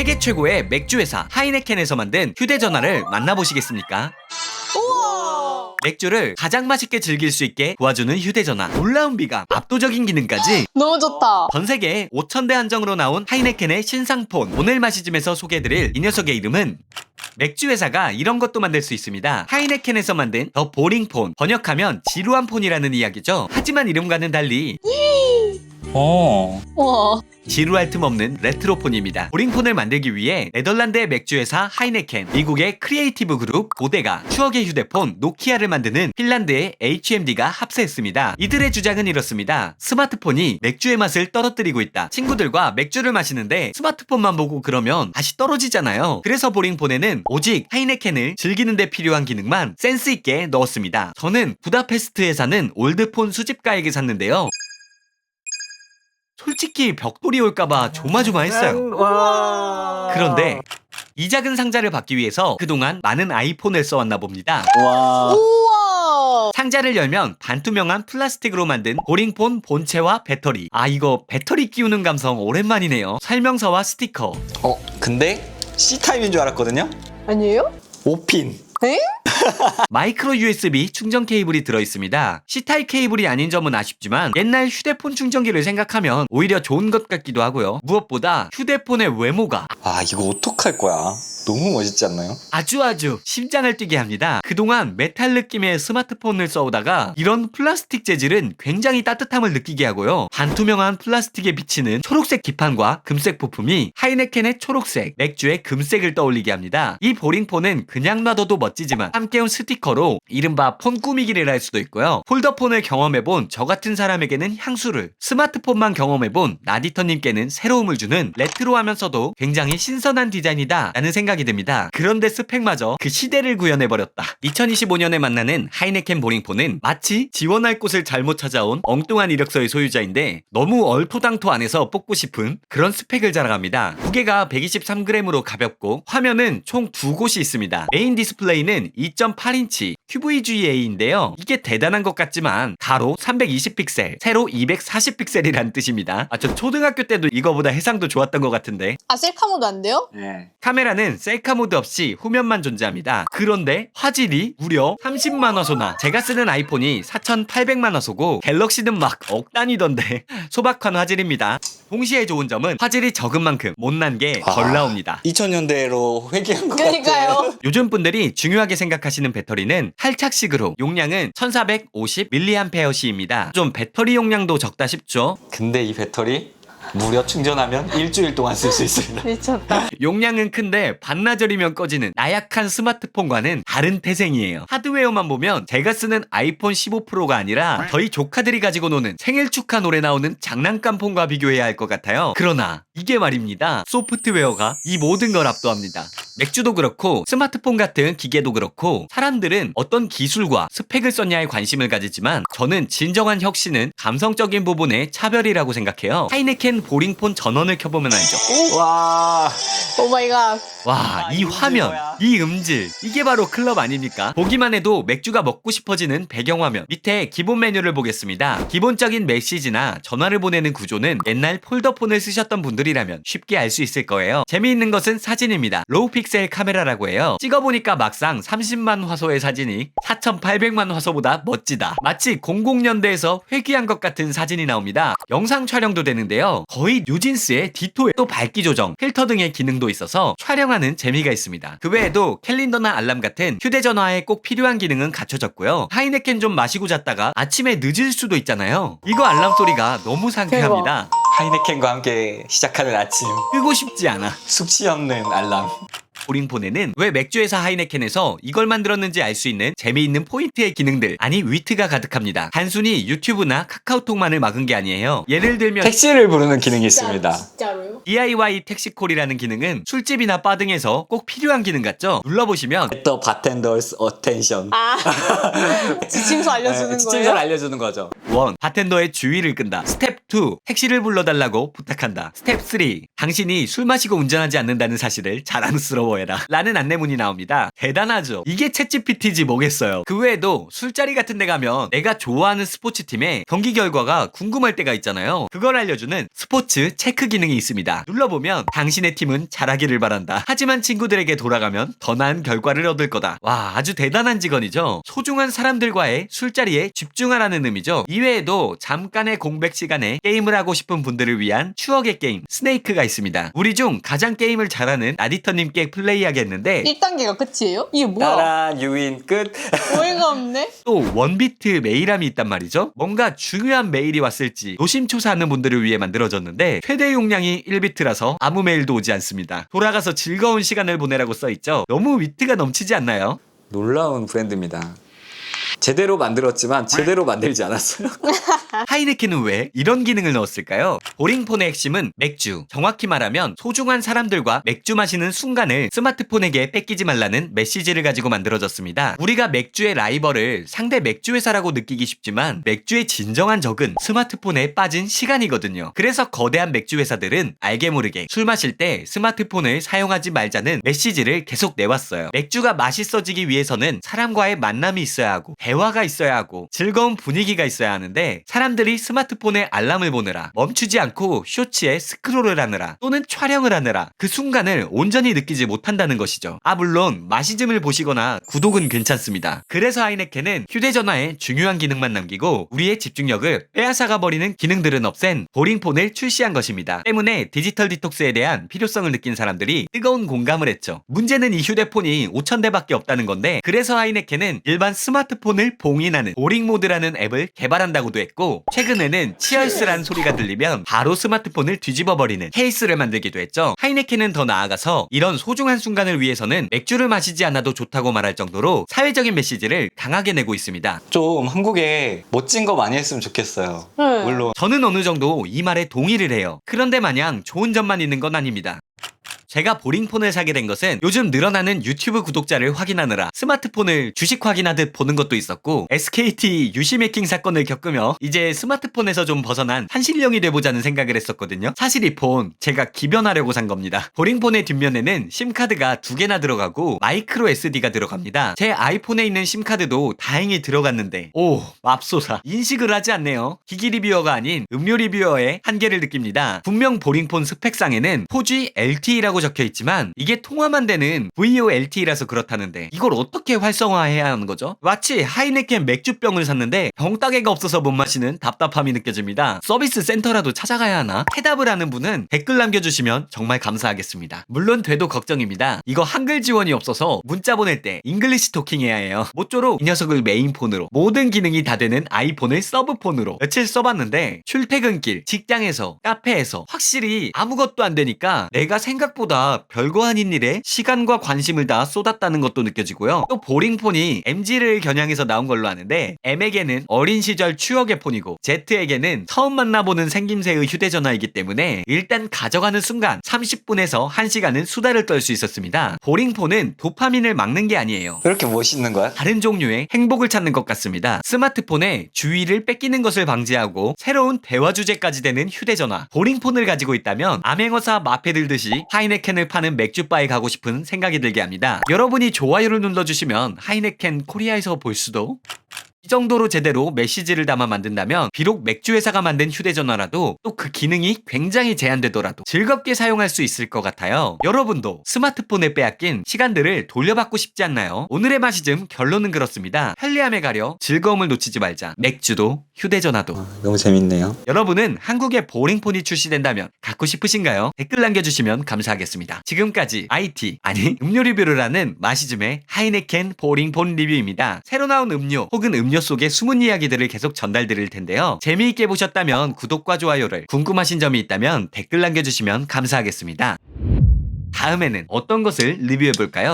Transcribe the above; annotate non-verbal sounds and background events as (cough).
세계 최고의 맥주 회사 하이네켄에서 만든 휴대전화를 만나보시겠습니까? 우와. 맥주를 가장 맛있게 즐길 수 있게 도와주는 휴대전화 놀라운 비감 압도적인 기능까지 너무 좋다. 전 세계 5,000대 한정으로 나온 하이네켄의 신상폰 오늘 마시즘에서 소개해드릴 이 녀석의 이름은 맥주 회사가 이런 것도 만들 수 있습니다. 하이네켄에서 만든 더 보링 폰 번역하면 지루한 폰이라는 이야기죠. 하지만 이름과는 달리 어. 우와. 지루할 틈 없는 레트로폰입니다. 보링폰을 만들기 위해 네덜란드의 맥주 회사 하이네켄, 미국의 크리에이티브 그룹 고데가, 추억의 휴대폰 노키아를 만드는 핀란드의 HMD가 합세했습니다. 이들의 주장은 이렇습니다. 스마트폰이 맥주의 맛을 떨어뜨리고 있다. 친구들과 맥주를 마시는데 스마트폰만 보고 그러면 맛이 떨어지잖아요. 그래서 보링폰에는 오직 하이네켄을 즐기는데 필요한 기능만 센스 있게 넣었습니다. 저는 부다페스트에 사는 올드폰 수집가에게 샀는데요. 솔직히 벽돌이 올까봐 조마조마했어요. 와. 그런데 이 작은 상자를 받기 위해서 그동안 많은 아이폰을 써왔나 봅니다. 와. 우와. 상자를 열면 반투명한 플라스틱으로 만든 보링폰 본체와 배터리. 아 이거 배터리 끼우는 감성 오랜만이네요. 설명서와 스티커. 어, 근데 C 타입인 줄 알았거든요. 아니에요? 5핀. 에? (laughs) 마이크로 USB 충전 케이블이 들어있습니다. C타입 케이블이 아닌 점은 아쉽지만 옛날 휴대폰 충전기를 생각하면 오히려 좋은 것 같기도 하고요. 무엇보다 휴대폰의 외모가 아, 이거 어떡할 거야? 너무 멋있지 않나요? 아주 아주 심장을 뛰게 합니다. 그동안 메탈 느낌의 스마트폰을 써오다가 이런 플라스틱 재질은 굉장히 따뜻함을 느끼게 하고요. 반투명한 플라스틱에 비치는 초록색 기판과 금색 부품이 하이네켄의 초록색, 맥주의 금색을 떠올리게 합니다. 이 보링폰은 그냥 놔둬도 멋지지만 함께 온 스티커로 이른바 폰 꾸미기를 할 수도 있고요. 폴더폰을 경험해본 저 같은 사람에게는 향수를, 스마트폰만 경험해본 나디터님께는 새로움을 주는 레트로하면서도 굉장히 신선한 디자인이다 라는 생각이 듭니다. 그런데 스펙마저 그 시대를 구현해버렸다. 2025년에 만나는 하이네켄 보링폰은 마치 지원할 곳을 잘못 찾아온 엉뚱한 이력서의 소유자인데 너무 얼토당토 안에서 뽑고 싶은 그런 스펙을 자랑합니다. 무게가 123g으로 가볍고 화면은 총 두 곳이 있습니다. 메인 디스플레이는 2.8인치 QVGA인데요. 이게 대단한 것 같지만 가로 320픽셀, 세로 240픽셀이란 뜻입니다. 아, 저 초등학교 때도 이거보다 해상도 좋았던 것 같은데. 아 셀카 모드 안 돼요? 네. 카메라는 셀카 모드 없이 후면만 존재합니다. 그런데 화질이 무려 30만 화소나 제가 쓰는 아이폰이 4,800만 화소고 갤럭시는 막 억 단위던데 (laughs) 소박한 화질입니다. 동시에 좋은 점은 화질이 적은 만큼 못난 게덜 아. 나옵니다. 2000년대로 (laughs) 회귀한 것 같아. 그러니까요. 요즘 분들이 중요하게 생각하시는 배터리는 탈착식으로 용량은 1450mAh입니다. 좀 배터리 용량도 적다 싶죠? 근데 이 배터리 무려 충전하면 일주일 동안 쓸 수 있습니다. (laughs) 미쳤다. 용량은 큰데 반나절이면 꺼지는 나약한 스마트폰과는 다른 태생이에요. 하드웨어만 보면 제가 쓰는 아이폰 15 프로가 아니라 저희 조카들이 가지고 노는 생일 축하 노래 나오는 장난감 폰과 비교해야 할 것 같아요. 그러나 이게 말입니다. 소프트웨어가 이 모든 걸 압도합니다. 맥주도 그렇고 스마트폰 같은 기계도 그렇고 사람들은 어떤 기술과 스펙을 썼냐에 관심을 가지지만 저는 진정한 혁신은 감성적인 부분의 차별이라고 생각해요. 하이네켄 보링폰 전원을 켜보면 알죠. 와. 오 마이 갓. 와, 아, 이이 음질 화면? 이 음질, 이게 바로 클럽 아닙니까? 보기만 해도 맥주가 먹고 싶어지는 배경화면. 밑에 기본 메뉴를 보겠습니다. 기본적인 메시지나 전화를 보내는 구조는 옛날 폴더폰을 쓰셨던 분들이 라면 쉽게 알 수 있을 거예요. 재미있는 것은 사진입니다. 로우 픽셀 카메라라고 해요. 찍어보니까 막상 30만 화소의 사진이 4,800만 화소보다 멋지다. 마치 00년대에서 회귀한 것 같은 사진이 나옵니다. 영상 촬영도 되는데요. 거의 뉴진스의 디토에 또 밝기 조정, 필터 등의 기능도 있어서 촬영하는 재미가 있습니다. 그 외에도 캘린더나 알람 같은 휴대전화에 꼭 필요한 기능은 갖춰졌고요. 하이네켄 좀 마시고 잤다가 아침에 늦을 수도 있잖아요. 이거 알람 소리가 너무 상쾌합니다. 하이네켄과 함께 시작하는 아침. 끄고 싶지 않아. 숙취 없는 알람. 보링폰에는 왜 맥주회사 하이네켄에서 이걸 만들었는지 알 수 있는 재미있는 포인트의 기능들 아니 위트가 가득합니다. 단순히 유튜브나 카카오톡만을 막은 게 아니에요. 예를 들면 택시를 부르는 기능이 있습니다. 진짜로요? DIY 택시콜이라는 기능은 술집이나 바 등에서 꼭 필요한 기능 같죠? 눌러보시면 The bartender's attention. 아. (laughs) 지침서 알려주는 네, 지침서를 거예요? 알려주는 거죠. 1. 바텐더의 주의를 끈다. 스텝 2. 택시를 불러달라고 부탁한다. 스텝 3. 당신이 술 마시고 운전하지 않는다는 사실을 자랑스러워 요. 해라 라는 안내문이 나옵니다. 대단하죠. 이게 챗GPT지 뭐겠어요. 그 외에도 술자리 같은 데 가면 내가 좋아하는 스포츠 팀의 경기 결과가 궁금할 때가 있잖아요. 그걸 알려주는 스포츠 체크 기능이 있습니다. 눌러보면 당신의 팀은 잘하기를 바란다. 하지만 친구들에게 돌아가면 더 나은 결과를 얻을 거다. 와 아주 대단한 직원이죠. 소중한 사람들과의 술자리에 집중하라는 의미죠. 이외에도 잠깐의 공백 시간에 게임을 하고 싶은 분들을 위한 추억의 게임 스네이크가 있습니다. 우리 중 가장 게임을 잘하는 나디터님께 플레이하겠는데 1단계가 끝이에요? 이게 뭐야? 따란 유인 끝. (laughs) 어이가 없네. 또 원비트 메일함이 있단 말이죠. 뭔가 중요한 메일이 왔을지 노심초사하는 분들을 위해 만들어졌는데 최대 용량이 1비트라서 아무 메일도 오지 않습니다. 돌아가서 즐거운 시간을 보내라고 써있죠. 너무 위트가 넘치지 않나요? 놀라운 브랜드입니다. 제대로 만들었지만 제대로 만들지 않았어요. (laughs) 하이네켄은 왜 이런 기능을 넣었을까요? 보링폰의 핵심은 맥주. 정확히 말하면 소중한 사람들과 맥주 마시는 순간을 스마트폰에게 뺏기지 말라는 메시지를 가지고 만들어졌습니다. 우리가 맥주의 라이벌을 상대 맥주 회사라고 느끼기 쉽지만 맥주의 진정한 적은 스마트폰에 빠진 시간이거든요. 그래서 거대한 맥주 회사들은 알게 모르게 술 마실 때 스마트폰을 사용하지 말자는 메시지를 계속 내왔어요. 맥주가 맛있어지기 위해서는 사람과의 만남이 있어야 하고 대화가 있어야 하고 즐거운 분위기가 있어야 하는데 사람들이 스마트폰에 알람을 보느라 멈추지 않고 쇼츠에 스크롤을 하느라 또는 촬영을 하느라 그 순간을 온전히 느끼지 못한다는 것이죠. 아 물론 마시즘을 보시거나 구독은 괜찮습니다. 그래서 하이네켄은 휴대전화에 중요한 기능만 남기고 우리의 집중력을 빼앗아가 버리는 기능들은 없앤 보링폰을 출시한 것입니다. 때문에 디지털 디톡스에 대한 필요성을 느낀 사람들이 뜨거운 공감을 했죠. 문제는 이 휴대폰이 5,000대밖에 없다는 건데 그래서 하이네켄은 일반 스마트폰을 봉인하는 보링 모드라는 앱을 개발한다고도 했고 최근에는 치얼스란 소리가 들리면 바로 스마트폰을 뒤집어 버리는 케이스를 만들기도 했죠. 하이네켄은 더 나아가서 이런 소중한 순간을 위해서는 맥주를 마시지 않아도 좋다고 말할 정도로 사회적인 메시지를 강하게 내고 있습니다. 좀 한국에 멋진 거 많이 했으면 좋겠어요. 네. 물론 저는 어느 정도 이 말에 동의를 해요. 그런데 마냥 좋은 점만 있는 건 아닙니다. 제가 보링폰을 사게 된 것은 요즘 늘어나는 유튜브 구독자를 확인하느라 스마트폰을 주식 확인하듯 보는 것도 있었고 SKT 유심 해킹 사건을 겪으며 이제 스마트폰에서 좀 벗어난 한실령이 돼보자는 생각을 했었거든요. 사실 이 폰 제가 기변하려고 산 겁니다. 보링폰의 뒷면에는 심카드가 두 개나 들어가고 마이크로 SD가 들어갑니다. 제 아이폰에 있는 심카드도 다행히 들어갔는데 오 맙소사 인식을 하지 않네요. 기기 리뷰어가 아닌 음료 리뷰어의 한계를 느낍니다. 분명 보링폰 스펙상에는 4G LTE라고 적혀 있지만 이게 통화만 되는 VoLTE라서 그렇다는데 이걸 어떻게 활성화해야 하는 거죠? 마치 하이네켄 맥주병을 샀는데 병따개가 없어서 못 마시는 답답함이 느껴집니다. 서비스 센터라도 찾아가야 하나? 해답을 아는 분은 댓글 남겨주시면 정말 감사하겠습니다. 물론 돼도 걱정입니다. 이거 한글 지원이 없어서 문자 보낼 때 잉글리시 토킹 해야 해요. 모쪼록 이 녀석을 메인폰으로 모든 기능이 다 되는 아이폰을 서브폰으로 며칠 써봤는데 출퇴근길, 직장에서, 카페에서 확실히 아무것도 안 되니까 내가 생각보다 별거 아닌 일에 시간과 관심을 다 쏟았다는 것도 느껴지고요. 또 보링폰이 MG를 겨냥해서 나온 걸로 아는데 M에게는 어린 시절 추억의 폰이고 Z에게는 처음 만나보는 생김새의 휴대전화이기 때문에 일단 가져가는 순간 30분에서 1시간은 수다를 떨 수 있었습니다. 보링폰은 도파민을 막는 게 아니에요. 그렇게 멋있는 거야? 다른 종류의 행복을 찾는 것 같습니다. 스마트폰에 주의를 뺏기는 것을 방지하고 새로운 대화 주제까지 되는 휴대전화, 보링폰을 가지고 있다면 암행어사 마패 들듯이 하이 네켄을 파는 맥주바에 가고 싶은 생각이 들게 합니다. 여러분이 좋아요를 눌러주시면 하이네켄 코리아에서 볼 수도 이 정도로 제대로 메시지를 담아 만든다면 비록 맥주 회사가 만든 휴대전화라도 또 그 기능이 굉장히 제한되더라도 즐겁게 사용할 수 있을 것 같아요. 여러분도 스마트폰에 빼앗긴 시간들을 돌려받고 싶지 않나요? 오늘의 마시즘 결론은 그렇습니다. 편리함에 가려 즐거움을 놓치지 말자. 맥주도 휴대전화도. 너무 재밌네요. 여러분은 한국에 보링폰이 출시된다면 갖고 싶으신가요? 댓글 남겨주시면 감사하겠습니다. 지금까지 IT 아니 음료 리뷰를 하는 마시즘의 하이네켄 보링폰 리뷰입니다. 새로 나온 음료 혹은 음료 속의 숨은 이야기들을 계속 전달드릴 텐데요. 재미있게 보셨다면 구독과 좋아요를 궁금하신 점이 있다면 댓글 남겨주시면 감사하겠습니다. 다음에는 어떤 것을 리뷰해볼까요?